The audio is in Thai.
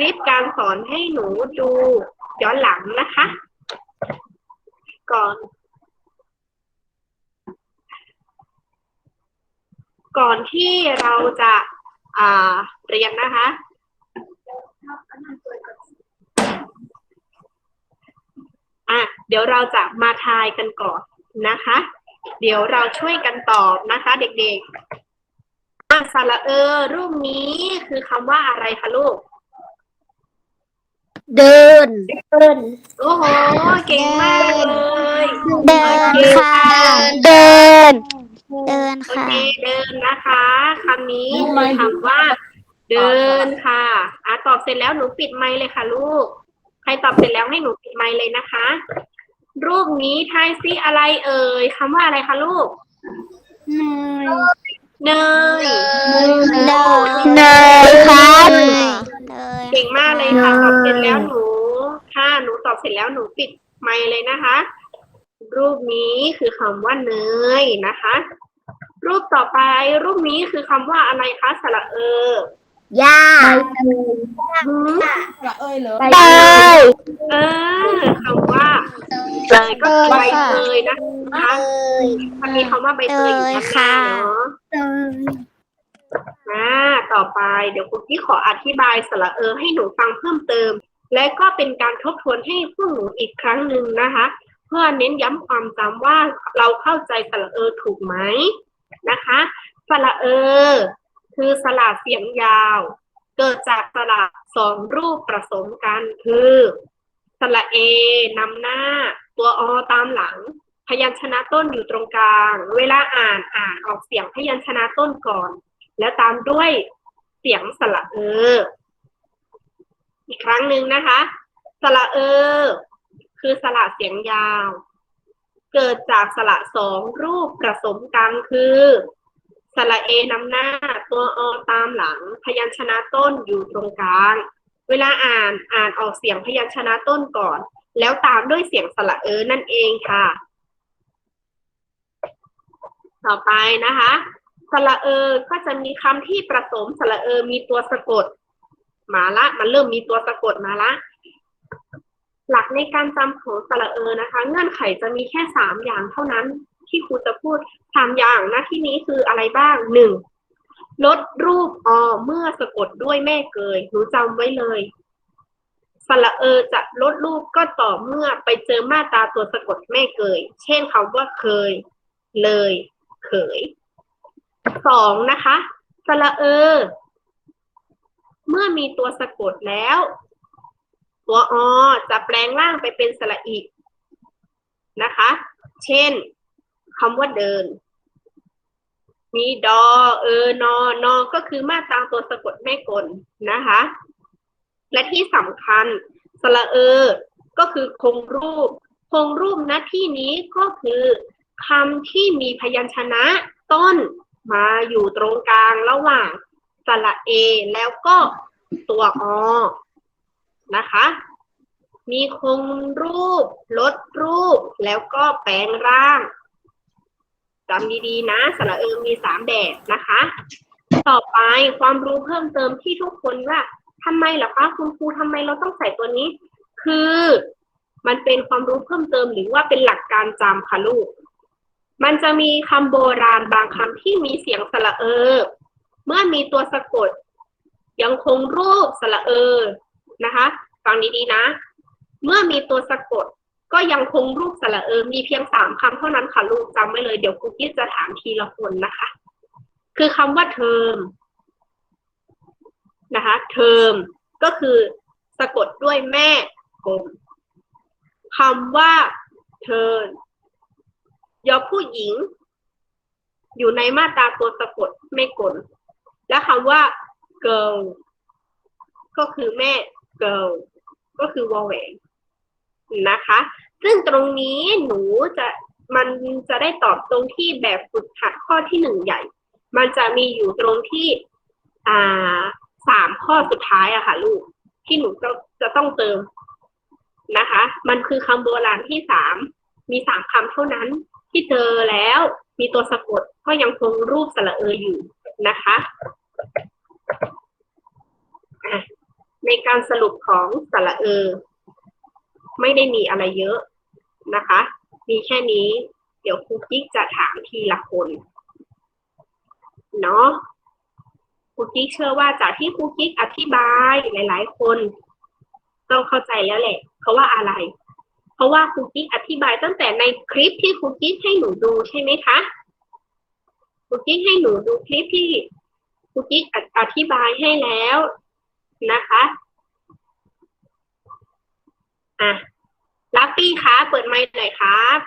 ลิปการสอนให้หนูดูย้อนหลังนะคะ ก่อน ก่อนที่เราจะอ่าเรียนนะคะ อะ เดี๋ยวเราจะมาทายกันก่อนนะคะ เดี๋ยวเราช่วยกันตอบนะคะ เด็กๆอะสระเออ รูปนี้คือคำว่าอะไรคะลูก เดิน โอ้โห เก่งมากเลยเดินค่ะ เดิน เดินโอค่ะ เคเดินนะคะคำนี้คือคำว่า เดินค่ะอะตอบเสร็จแล้วหนูปิดไมค์เลยค่ะ ลูก ใครตอบเสร็จแล้วให้หนูปิดไมค์เลยนะคะ รูปนี้ทายซิอะไรเอ่ยคำว่าอะไรคะลูก เนยเดินเดินครับ เดินเก่งมากเลยค่ะ ตอบเสร็จแล้วหนู ค่ะ หนูตอบเสร็จแล้วหนูปิดไมค์เลยนะคะ รูปนี้คือคำว่าเนยนะคะ รูปต่อไปรูปนี้คือคำว่าอะไรคะสระเออ ย่าหืมเอ้ยเหรอเตยเออคำว่าเตยก็คือใบเตยนะคะมันมีคำว่าใบเตยอยู่ข้างหน้าเนาะ เตยอ่า ต่อไป เดี๋ยวคุณพี่ขออธิบายสระเออให้หนูฟังเพิ่มเติม และก็เป็นการทบทวนให้พวกหนูอีกครั้งหนึ่งนะคะ เพื่อเน้นย้ำความจำว่าเราเข้าใจสระเออถูกไหมนะคะสระเออ คือสระเสียงยาว เกิดจากสระสองรูปผสมกันคือสระเอนำหน้า ตัวอตามหลัง พยัญชนะต้นอยู่ตรงกลาง เวลาอ่านอ่านออกเสียงพยัญชนะต้นก่อน แล้วตามด้วย เสียงสระเออ อีกครั้งหนึ่งนะคะ สระเออ คือสระเสียงยาว เกิดจากสระสองรูปผสมกันคือ สระเอนำหน้า ตัวอตามหลัง พยัญชนะต้นอยู่ตรงกลาง เวลาอ่านอ่านออกเสียงพยัญชนะต้นก่อน แล้วตามด้วยเสียงสระเออนั่นเองค่ะ ต่อไปนะคะ สระเออ ก็จะมีคำที่ประสมสระเออ มีตัวสะกด มาละ มันเริ่มมีตัวสะกดมาละ หลักในการจำของสระเออนะคะ เงื่อนไขจะมีแค่สามอย่างเท่านั้นที่ครูจะพูดสามอย่างนะที่นี้คืออะไรบ้างหนึ่งลดรูปอเมื่อสะกดด้วยแม่เกยหนูจำไว้เลยสระเออจะลดรูปก็ต่อเมื่อไปเจอมาตราตัวสะกดแม่เกย เช่นคำว่าเคย เลย เขย สองนะคะสระเออ เมื่อมีตัวสะกดแล้ว ตัวอจะแปลงร่างไปเป็นสระอีกนะคะ เช่นคำว่าเดิน มีดอ เออนอนอก็คือมาตราตัวสะกดแม่กลนะคะ และที่สำคัญสระเออ ก็คือคงรูป คงรูปณที่นี้ก็คือคำที่มีพยัญชนะต้น มาอยู่ตรงกลางระหว่างสระเอแล้วก็ตัวอนะคะ มีคงรูป ลดรูป แล้วก็แปลงร่างจำดีๆนะสระเอมีสามแบบนะคะ ต่อไปความรู้เพิ่มเติมที่ทุกคนว่าทำไมเหรอคะคุณครูทำไมเราต้องใส่ตัวนี้ คือมันเป็นความรู้เพิ่มเติมหรือว่าเป็นหลักการจำค่ะลูก มันจะมีคำโบราณบางคำที่มีเสียงสระเออ เมื่อมีตัวสะกด ยังคงรูปสระเออ นะคะ ฟังดีๆนะ เมื่อมีตัวสะกด ก็ยังคงรูปสระเออ มีเพียงสามคำเท่านั้นค่ะลูกจำไว้เลย เดี๋ยวครูกิ๊จะถามทีละคนนะคะ คือคำว่าเทอมนะคะ เทอมก็คือสะกดด้วยแม่กลมคำว่าเทิน ยอผู้หญิง อยู่ในมาตราตัวสะกดแม่กล และคำว่า girl ก็คือแม่ girl ก็คือวอแหวนนะคะ ซึ่งตรงนี้หนูจะมันจะได้ตอบตรงที่แบบฝึกหัดข้อที่หนึ่งใหญ่ มันจะมีอยู่ตรงที่อ่าสามข้อสุดท้ายอะค่ะ ลูก ที่หนูจะจะต้องเติมนะคะ มันคือคำโบราณที่สามมีสามคำเท่านั้น ที่เจอแล้วมีตัวสะกดก็ยังคงรูปสระเออยู่นะคะในการสรุปของสระเออไม่ได้มีอะไรเยอะนะคะ มีแค่นี้ เดี๋ยวครูกิ๊กจะถามทีละคนเนาะครูกิ๊กเชื่อว่าจากที่ครูกิ๊กอธิบายหลาย ๆ คน ต้องเข้าใจแล้วแหละ เพราะว่าอะไรเราะว่าครูกิ๊กอธิบายตั้งแต่ในคลิปที่ครูกิ๊กให้หนูดูใช่ไหมคะครูกิ๊กให้หนูดูคลิปที่ครูกิ๊กอธิบายให้แล้วนะคะอะลักปี้คะเปิดไมค์หน่อยครับ